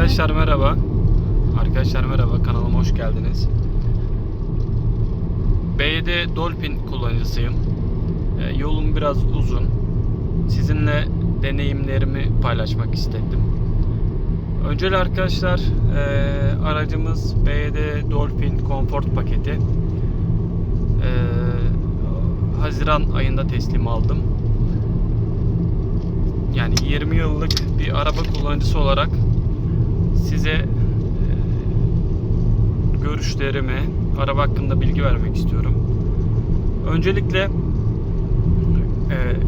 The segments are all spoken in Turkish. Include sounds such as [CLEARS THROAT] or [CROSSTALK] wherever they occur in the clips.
Arkadaşlar merhaba. Arkadaşlar merhaba kanalıma hoş geldiniz. BYD Dolphin kullanıcısıyım. Ee, yolum biraz uzun. Sizinle deneyimlerimi paylaşmak istedim. Önceli arkadaşlar e, aracımız BYD Dolphin Comfort paketi. E, Haziran ayında teslim aldım. Yani 20 yıllık bir araba kullanıcısı olarak size e, görüşlerimi, araba hakkında bilgi vermek istiyorum. Öncelikle e,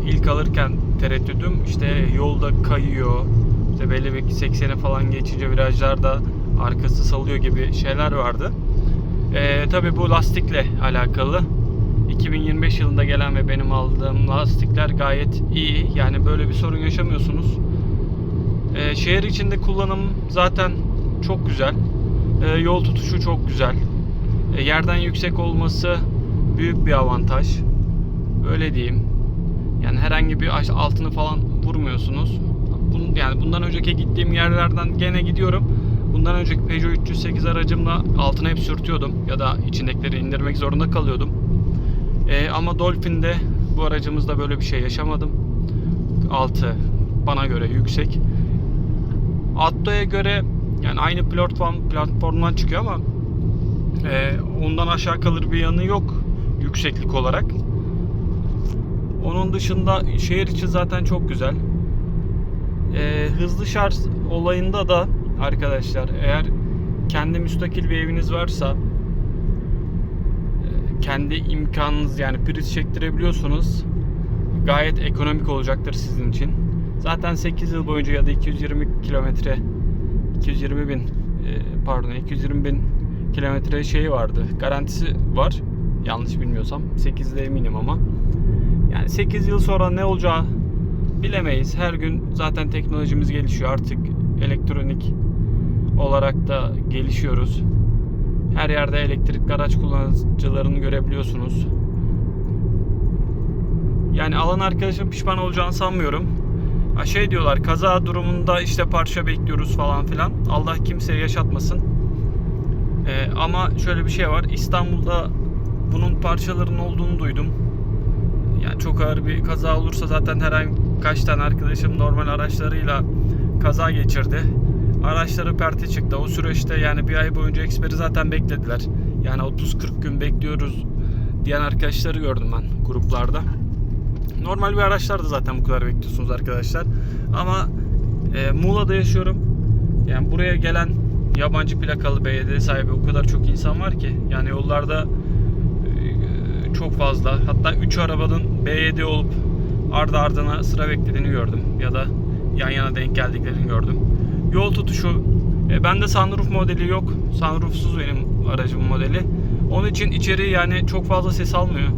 ilk alırken tereddüdüm işte yolda kayıyor, işte belli bir 80'e falan geçince virajlarda arkası salıyor gibi şeyler vardı. E, Tabi bu lastikle alakalı. 2025 yılında gelen ve benim aldığım lastikler gayet iyi. Yani böyle bir sorun yaşamıyorsunuz. Ee, şehir içinde kullanım zaten çok güzel. Ee, yol tutuşu çok güzel. Ee, yerden yüksek olması büyük bir avantaj. Öyle diyeyim. Yani herhangi bir altını falan vurmuyorsunuz. Bunun, yani bundan önceki gittiğim yerlerden gene gidiyorum. Bundan önceki Peugeot 308 aracımla altına hep sürtüyordum ya da içindekileri indirmek zorunda kalıyordum. Ee, ama Dolphin'de bu aracımızda böyle bir şey yaşamadım. Altı bana göre yüksek. Atto'ya göre yani aynı platform platformdan çıkıyor ama e, ondan aşağı kalır bir yanı yok yükseklik olarak. Onun dışında şehir içi zaten çok güzel. E, hızlı şarj olayında da arkadaşlar eğer kendi müstakil bir eviniz varsa e, kendi imkanınız yani priz çektirebiliyorsunuz gayet ekonomik olacaktır sizin için. Zaten 8 yıl boyunca ya da 220 kilometre 220 bin e, pardon 220 bin kilometre şeyi vardı. Garantisi var. Yanlış bilmiyorsam. 8'de eminim ama. Yani 8 yıl sonra ne olacağı bilemeyiz. Her gün zaten teknolojimiz gelişiyor. Artık elektronik olarak da gelişiyoruz. Her yerde elektrikli araç kullanıcılarını görebiliyorsunuz. Yani alan arkadaşım pişman olacağını sanmıyorum. Şey diyorlar kaza durumunda işte parça bekliyoruz falan filan. Allah kimseye yaşatmasın. Ee, ama şöyle bir şey var. İstanbul'da bunun parçalarının olduğunu duydum. Yani çok ağır bir kaza olursa zaten herhangi kaç tane arkadaşım normal araçlarıyla kaza geçirdi. Araçları perte çıktı. O süreçte yani bir ay boyunca eksperi zaten beklediler. Yani 30-40 gün bekliyoruz diyen arkadaşları gördüm ben gruplarda. Normal bir araçlarda zaten bu kadar bekliyorsunuz arkadaşlar. Ama e, Muğla'da yaşıyorum. Yani buraya gelen yabancı plakalı BYD sahibi o kadar çok insan var ki. Yani yollarda e, çok fazla. Hatta 3 arabanın BYD olup ardı ardına sıra beklediğini gördüm. Ya da yan yana denk geldiklerini gördüm. Yol tutuşu. E, bende sunroof modeli yok. Sunroofsuz benim aracımın modeli. Onun için içeri yani çok fazla ses almıyor.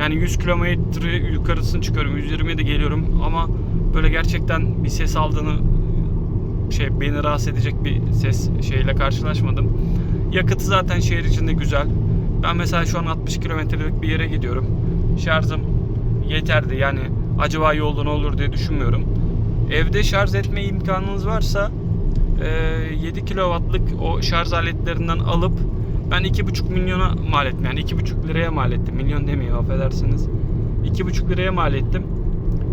Yani 100 kilometre yukarısını çıkıyorum. 120'ye de geliyorum ama böyle gerçekten bir ses aldığını şey beni rahatsız edecek bir ses şeyle karşılaşmadım. Yakıtı zaten şehir içinde güzel. Ben mesela şu an 60 kilometrelik bir yere gidiyorum. Şarjım yeterdi. Yani acaba yolda ne olur diye düşünmüyorum. Evde şarj etme imkanınız varsa 7 kW'lık o şarj aletlerinden alıp ben 2,5 milyona mal ettim. Yani 2,5 liraya mal ettim. Milyon demeyeyim affedersiniz. 2,5 liraya mal ettim.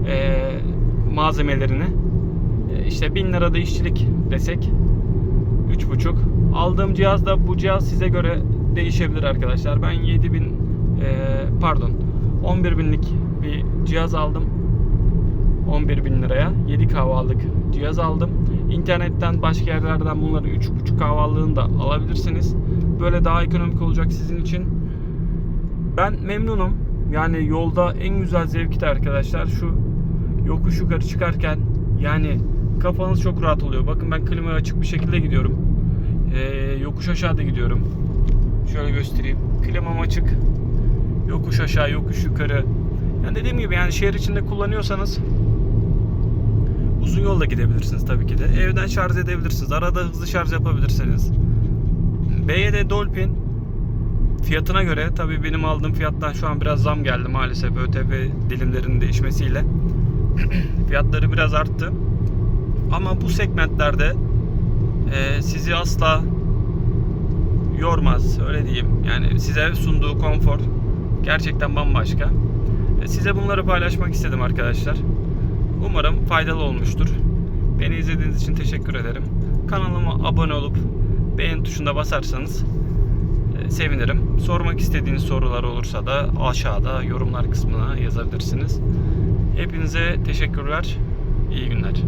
Ee, malzemelerini. Ee, işte 1000 lirada işçilik desek. 3,5. Aldığım cihaz da bu cihaz size göre değişebilir arkadaşlar. Ben 7000 e, pardon 11 binlik bir cihaz aldım. 11 bin liraya 7 kahvalık cihaz aldım. İnternetten başka yerlerden bunları 3,5 kahvalığını da alabilirsiniz. Böyle daha ekonomik olacak sizin için. Ben memnunum. Yani yolda en güzel zevki de arkadaşlar şu yokuş yukarı çıkarken yani kafanız çok rahat oluyor. Bakın ben klima açık bir şekilde gidiyorum. Ee, yokuş aşağıda gidiyorum. Şöyle göstereyim. Klimam açık. Yokuş aşağı, yokuş yukarı. Yani dediğim gibi yani şehir içinde kullanıyorsanız uzun yolda gidebilirsiniz tabii ki de. Evden şarj edebilirsiniz. Arada hızlı şarj yapabilirsiniz. BYD Dolphin fiyatına göre tabii benim aldığım fiyattan şu an biraz zam geldi maalesef ÖTV dilimlerinin değişmesiyle. [CLEARS THROAT] Fiyatları biraz arttı. Ama bu segmentlerde e, sizi asla yormaz öyle diyeyim. Yani size sunduğu konfor gerçekten bambaşka. E, Size bunları paylaşmak istedim arkadaşlar. Umarım faydalı olmuştur. Beni izlediğiniz için teşekkür ederim. Kanalıma abone olup beğen tuşuna basarsanız e, sevinirim. Sormak istediğiniz sorular olursa da aşağıda yorumlar kısmına yazabilirsiniz. Hepinize teşekkürler. İyi günler.